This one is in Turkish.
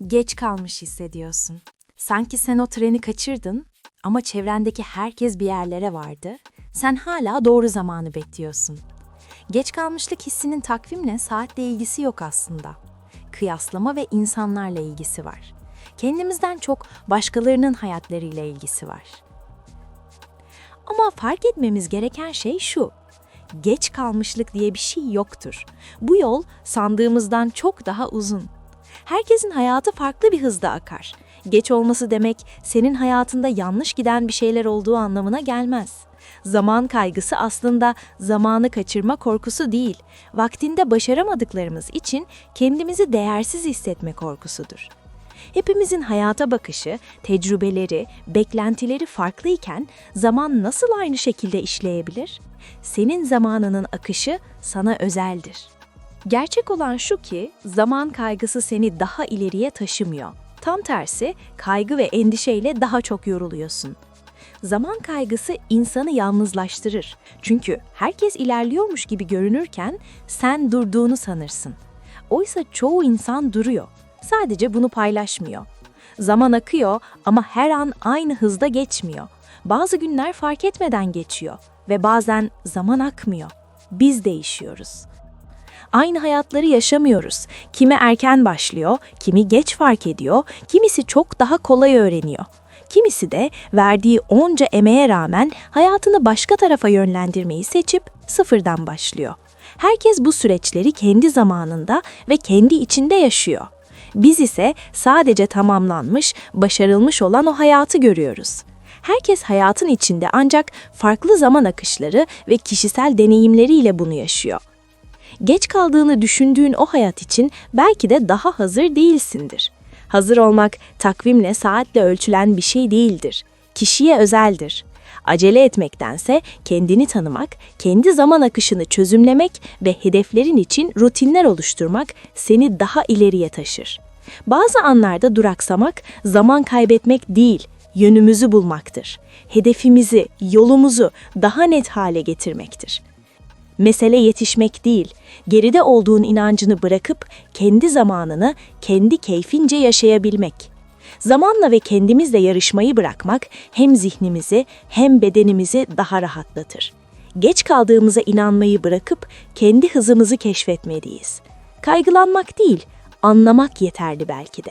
Geç kalmış hissediyorsun. Sanki sen o treni kaçırdın ama çevrendeki herkes bir yerlere vardı. Sen hala doğru zamanı bekliyorsun. Geç kalmışlık hissinin takvimle saatle ilgisi yok aslında. Kıyaslama ve insanlarla ilgisi var. Kendimizden çok başkalarının hayatlarıyla ilgisi var. Ama fark etmemiz gereken şey şu. Geç kalmışlık diye bir şey yoktur. Bu yol sandığımızdan çok daha uzun. Herkesin hayatı farklı bir hızda akar. Geç olması demek senin hayatında yanlış giden bir şeyler olduğu anlamına gelmez. Zaman kaygısı aslında zamanı kaçırma korkusu değil, vaktinde başaramadıklarımız için kendimizi değersiz hissetme korkusudur. Hepimizin hayata bakışı, tecrübeleri, beklentileri farklıyken zaman nasıl aynı şekilde işleyebilir? Senin zamanının akışı sana özeldir. Gerçek olan şu ki zaman kaygısı seni daha ileriye taşımıyor. Tam tersi kaygı ve endişeyle daha çok yoruluyorsun. Zaman kaygısı insanı yalnızlaştırır. Çünkü herkes ilerliyormuş gibi görünürken sen durduğunu sanırsın. Oysa çoğu insan duruyor. Sadece bunu paylaşmıyor. Zaman akıyor ama her an aynı hızda geçmiyor. Bazı günler fark etmeden geçiyor ve bazen zaman akmıyor. Biz değişiyoruz. Aynı hayatları yaşamıyoruz. Kimi erken başlıyor, kimi geç fark ediyor, kimisi çok daha kolay öğreniyor. Kimisi de verdiği onca emeğe rağmen hayatını başka tarafa yönlendirmeyi seçip sıfırdan başlıyor. Herkes bu süreçleri kendi zamanında ve kendi içinde yaşıyor. Biz ise sadece tamamlanmış, başarılmış olan o hayatı görüyoruz. Herkes hayatın içinde ancak farklı zaman akışları ve kişisel deneyimleriyle bunu yaşıyor. Geç kaldığını düşündüğün o hayat için belki de daha hazır değilsindir. Hazır olmak takvimle, saatle ölçülen bir şey değildir. Kişiye özeldir. Acele etmektense kendini tanımak, kendi zaman akışını çözümlemek ve hedeflerin için rutinler oluşturmak seni daha ileriye taşır. Bazı anlarda duraksamak zaman kaybetmek değil, yönümüzü bulmaktır. Hedefimizi, yolumuzu daha net hale getirmektir. Mesele yetişmek değil, geride olduğun inancını bırakıp kendi zamanını kendi keyfince yaşayabilmek. Zamanla ve kendimizle yarışmayı bırakmak hem zihnimizi hem bedenimizi daha rahatlatır. Geç kaldığımıza inanmayı bırakıp kendi hızımızı keşfetmeliyiz. Kaygılanmak değil, anlamak yeterli belki de.